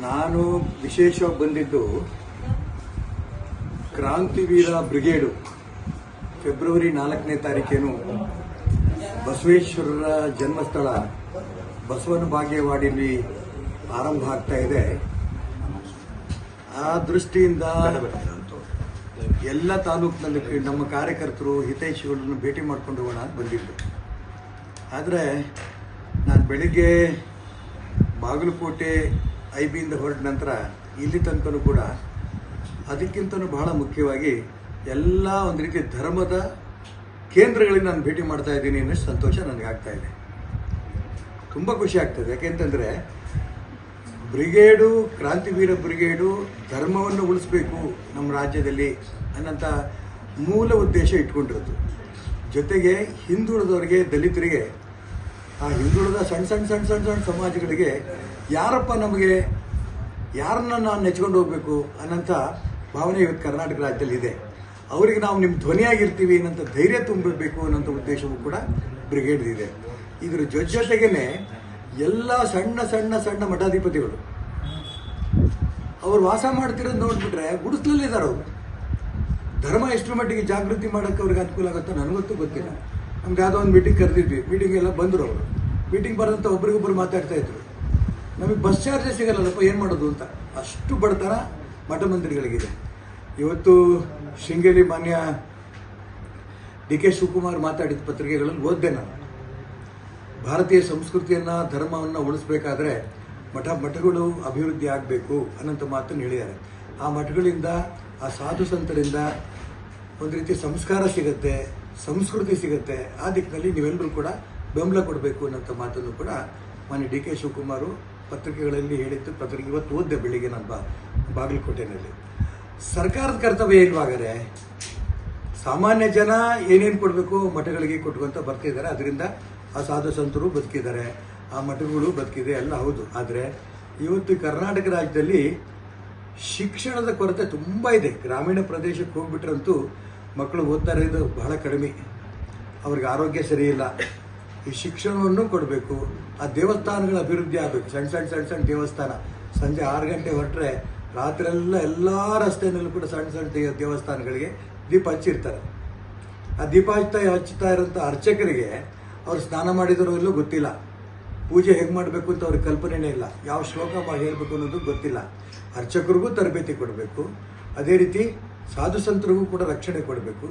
ನಾನು ವಿಶೇಷವಾಗಿ ಬಂದಿದ್ದು ಕ್ರಾಂತಿವೀರ ಬ್ರಿಗೇಡು, ಫೆಬ್ರವರಿ ನಾಲ್ಕನೇ ತಾರೀಕೇನು ಬಸವೇಶ್ವರರ ಜನ್ಮಸ್ಥಳ, ಬಸವನ ಭಾಗ್ಯವಾಡಿಲಿ ಆರಂಭ ಆಗ್ತಾ ಇದೆ. ಆ ದೃಷ್ಟಿಯಿಂದ ಎಲ್ಲ ತಾಲೂಕಿನಲ್ಲಿ ನಮ್ಮ ಕಾರ್ಯಕರ್ತರು, ಹಿತೈಷಿಗಳನ್ನು ಭೇಟಿ ಮಾಡ್ಕೊಂಡು ಹೋಗೋಣ ಅಂತ ಬಂದಿದ್ದು. ಆದರೆ, ನಾನು ಬೆಳಿಗ್ಗೆ ಬಾಗಲಕೋಟೆ ಐ ಬಿಯಿಂದ ಹೊರಟ ನಂತರ ಇಲ್ಲಿ ತನಕನೂ ಕೂಡ ಅದಕ್ಕಿಂತನೂ ಬಹಳ ಮುಖ್ಯವಾಗಿ ಎಲ್ಲ ಒಂದು ರೀತಿ ಧರ್ಮದ ಕೇಂದ್ರಗಳಿಗೆ ನಾನು ಭೇಟಿ ಮಾಡ್ತಾ ಇದ್ದೀನಿ ಅನ್ನೋ ಸಂತೋಷ ನನಗೆ ಆಗ್ತಾ ಇದೆ. ತುಂಬ ಖುಷಿ ಆಗ್ತದೆ. ಯಾಕೆಂತಂದರೆ ಬ್ರಿಗೇಡು, ಕ್ರಾಂತಿವೀರ ಬ್ರಿಗೇಡು ಧರ್ಮವನ್ನು ಉಳಿಸ್ಬೇಕು ನಮ್ಮ ರಾಜ್ಯದಲ್ಲಿ ಅನ್ನಂಥ ಮೂಲ ಉದ್ದೇಶ ಇಟ್ಕೊಂಡಿರೋದು. ಜೊತೆಗೆ ಹಿಂದುಳಿದವರಿಗೆ, ದಲಿತರಿಗೆ ಆ ಹಿಂದುಳಿದ ಸಣ್ಣ ಸಣ್ಣ ಸಣ್ಣ ಸಣ್ಣ ಸಣ್ಣ ಸಮಾಜಗಳಿಗೆ ಯಾರಪ್ಪ ನಮಗೆ ಯಾರನ್ನ ನಾನು ನೆಚ್ಕೊಂಡು ಹೋಗ್ಬೇಕು ಅನ್ನೋಂಥ ಭಾವನೆ ಇವತ್ತು ಕರ್ನಾಟಕ ರಾಜ್ಯದಲ್ಲಿ ಇದೆ. ಅವರಿಗೆ ನಾವು ನಿಮ್ಮ ಧ್ವನಿಯಾಗಿರ್ತೀವಿ ಅನ್ನೋಂಥ ಧೈರ್ಯ ತುಂಬಬೇಕು ಅನ್ನೋಂಥ ಉದ್ದೇಶವೂ ಕೂಡ ಬ್ರಿಗೇಡ್ ಇದೆ. ಇದ್ರ ಜೊತೆ ಜೊತೆಗೇನೆ ಎಲ್ಲ ಸಣ್ಣ ಸಣ್ಣ ಸಣ್ಣ ಮಠಾಧಿಪತಿಗಳು, ಅವ್ರು ವಾಸ ಮಾಡ್ತಿರೋದು ನೋಡಿಬಿಟ್ರೆ ಗುಡಿಸ್ಲಲ್ಲಿದ್ದಾರೆ ಅವರು. ಧರ್ಮ ಎಷ್ಟು ಮಟ್ಟಿಗೆ ಜಾಗೃತಿ ಮಾಡೋಕ್ಕೆ ಅವ್ರಿಗೆ ಅನುಕೂಲ ಆಗುತ್ತೋ ನನಗಂತೂ ಗೊತ್ತಿಲ್ಲ. ನಮ್ಗೆ ಯಾವುದೋ ಒಂದು ಮೀಟಿಂಗ್ ಕರೆದಿದ್ವಿ. ಮೀಟಿಂಗ್ ಎಲ್ಲ ಬಂದರು ಅವರು. ಮೀಟಿಂಗ್ ಬರೋದಂತ ಒಬ್ರಿಗೊಬ್ರು ಮಾತಾಡ್ತಾ ಇದ್ರು. ನಮಗೆ ಬಸ್ ಚಾರ್ಜೇ ಸಿಗಲ್ಲಲ್ಲಪ್ಪ, ಏನು ಮಾಡೋದು ಅಂತ. ಅಷ್ಟು ಬಡತನ ಮಠ ಮಂದಿರಗಳಿಗಿದೆ. ಇವತ್ತು ಶೃಂಗೇರಿ ಮಾನ್ಯ ಡಿ ಕೆ ಶಿವಕುಮಾರ್ ಮಾತಾಡಿದ ಪತ್ರಿಕೆಗಳನ್ನು ಓದಿದೆ ನಾನು. ಭಾರತೀಯ ಸಂಸ್ಕೃತಿಯನ್ನು, ಧರ್ಮವನ್ನು ಉಳಿಸ್ಬೇಕಾದ್ರೆ ಮಠ, ಮಠಗಳು ಅಭಿವೃದ್ಧಿ ಆಗಬೇಕು ಅನ್ನೋಂಥ ಮಾತನ್ನು ಹೇಳಿದ್ದಾರೆ. ಆ ಮಠಗಳಿಂದ, ಆ ಸಾಧು ಸಂತರಿಂದ ಒಂದು ರೀತಿ ಸಂಸ್ಕಾರ ಸಿಗುತ್ತೆ, ಸಂಸ್ಕೃತಿ ಸಿಗುತ್ತೆ, ಆ ದಿಕ್ಕಿನಲ್ಲಿ ನೀವೆಲ್ಲರೂ ಕೂಡ ಬೆಂಬಲ ಕೊಡಬೇಕು ಅನ್ನೋಂಥ ಮಾತನ್ನು ಕೂಡ ಮಾನ್ಯ ಡಿ ಕೆ ಶಿವಕುಮಾರ್ ಪತ್ರಿಕೆಗಳಲ್ಲಿ ಹೇಳಿದ್ದು, ಪತ್ರಿಕೆ ಇವತ್ತು ಓದ್ದೆ ಬೆಳಿಗ್ಗೆ ನಾನು ಬಾ ಬಾಗಲಕೋಟೆನಲ್ಲಿ ಸರ್ಕಾರದ ಕರ್ತವ್ಯ ಇಲ್ವಾಗರೆ ಸಾಮಾನ್ಯ ಜನ ಏನೇನು ಕೊಡಬೇಕು ಮಠಗಳಿಗೆ ಕೊಟ್ಕೊಂತ ಬರ್ತಿದ್ದಾರೆ. ಅದರಿಂದ ಆ ಸಾಧು ಸಂತರು ಬದುಕಿದ್ದಾರೆ. ಆ ಮಠಗಳು ಬದುಕಿದೆ, ಎಲ್ಲ ಹೌದು. ಆದರೆ ಇವತ್ತು ಕರ್ನಾಟಕ ರಾಜ್ಯದಲ್ಲಿ ಶಿಕ್ಷಣದ ಕೊರತೆ ತುಂಬ ಇದೆ. ಗ್ರಾಮೀಣ ಪ್ರದೇಶಕ್ಕೆ ಹೋಗ್ಬಿಟ್ರಂತೂ ಮಕ್ಕಳು ಓದ್ತಾರೆ ಇದು ಬಹಳ ಕಡಿಮೆ. ಅವ್ರಿಗೆ ಆರೋಗ್ಯ ಸರಿ ಇಲ್ಲ ಈ ಶಿಕ್ಷಣವನ್ನು ಕೊಡಬೇಕು. ಆ ದೇವಸ್ಥಾನಗಳ ಅಭಿವೃದ್ಧಿ ಆಗಬೇಕು. ಸಣ್ಣ ಸಣ್ಣ ಸಣ್ಣ ಸಣ್ಣ ದೇವಸ್ಥಾನ. ಸಂಜೆ ಆರು ಗಂಟೆ ಹೊರಟ್ರೆ ರಾತ್ರಿಯೆಲ್ಲ ಎಲ್ಲ ರಸ್ತೆಯಲ್ಲೂ ಕೂಡ ಸಣ್ಣ ಸಣ್ಣ ದೇವಸ್ಥಾನಗಳಿಗೆ ದೀಪ ಹಚ್ಚಿರ್ತಾರೆ. ಆ ದೀಪ ಹಚ್ತಾ ಹಚ್ಚುತ್ತಾ ಇರೋಂಥ ಅರ್ಚಕರಿಗೆ ಅವ್ರು ಸ್ನಾನ ಮಾಡಿದರೋ ಇಲ್ಲೋ ಗೊತ್ತಿಲ್ಲ. ಪೂಜೆ ಹೇಗೆ ಮಾಡಬೇಕು ಅಂತ ಅವ್ರಿಗೆ ಕಲ್ಪನೆನೇ ಇಲ್ಲ. ಯಾವ ಶ್ಲೋಕ ಹೇಳಬೇಕು ಅನ್ನೋದು ಗೊತ್ತಿಲ್ಲ. ಅರ್ಚಕರಿಗೂ ತರಬೇತಿ ಕೊಡಬೇಕು. ಅದೇ ರೀತಿ ಸಾಧು ಸಂತರಿಗೂ ಕೂಡ ರಕ್ಷಣೆ ಕೊಡಬೇಕು,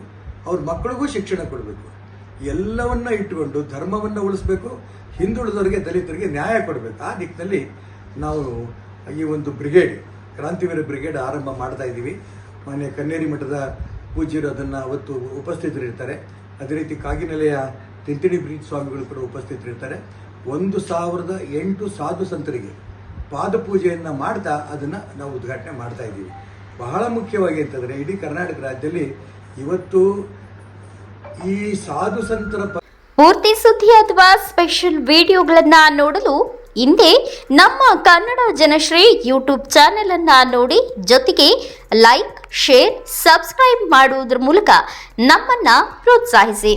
ಅವ್ರ ಮಕ್ಕಳಿಗೂ ಶಿಕ್ಷಣ ಕೊಡಬೇಕು. ಎಲ್ಲವನ್ನ ಇಟ್ಟುಕೊಂಡು ಧರ್ಮವನ್ನು ಉಳಿಸ್ಬೇಕು, ಹಿಂದುಳಿದವರಿಗೆ, ದಲಿತರಿಗೆ ನ್ಯಾಯ ಕೊಡಬೇಕು. ಆ ದಿಕ್ಕಿನಲ್ಲಿ ನಾವು ಈ ಒಂದು ಬ್ರಿಗೇಡ್ ಕ್ರಾಂತಿವೀರ ಬ್ರಿಗೇಡ್ ಆರಂಭ ಮಾಡ್ತಾ ಇದ್ದೀವಿ. ಮಾನ್ಯ ಕನ್ನೇರಿ ಮಠದ ಪೂಜ್ಯರು ಅದನ್ನು ಅವತ್ತು ಉಪಸ್ಥಿತರಿರ್ತಾರೆ. ಅದೇ ರೀತಿ ಕಾಗಿನೆಲೆಯ ತಿಂತಿಣಿ ಬ್ರೀಜ್ ಸ್ವಾಮಿಗಳು ಕೂಡ ಉಪಸ್ಥಿತರಿರ್ತಾರೆ. ಒಂದು ಸಾವಿರದ ಎಂಟು ಸಾಧು ಸಂತರಿಗೆ ಪಾದ ಪೂಜೆಯನ್ನು ಮಾಡ್ತಾ ಅದನ್ನು ನಾವು ಉದ್ಘಾಟನೆ ಮಾಡ್ತಾ ಇದ್ದೀವಿ. ಬಹಳ ಮುಖ್ಯವಾಗಿ ಅಂತಂದರೆ ಇಡೀ ಕರ್ನಾಟಕ ರಾಜ್ಯದಲ್ಲಿ ಇವತ್ತು ಈ ಸಾಧು ಸಂತರ ಪೂರ್ತಿ ಸುದ್ದಿ ಅಥವಾ ಸ್ಪೆಷಲ್ ವಿಡಿಯೋಗಳನ್ನು ನೋಡಲು ಹಿಂದೆ ನಮ್ಮ ಕನ್ನಡ ಜನಶ್ರೀ ಯೂಟ್ಯೂಬ್ ಚಾನೆಲ್ ಅನ್ನ ನೋಡಿ ಜೊತೆಗೆ ಲೈಕ್, ಶೇರ್, ಸಬ್ಸ್ಕ್ರೈಬ್ ಮಾಡುವುದರ ಮೂಲಕ ನಮ್ಮನ್ನ ಪ್ರೋತ್ಸಾಹಿಸಿ.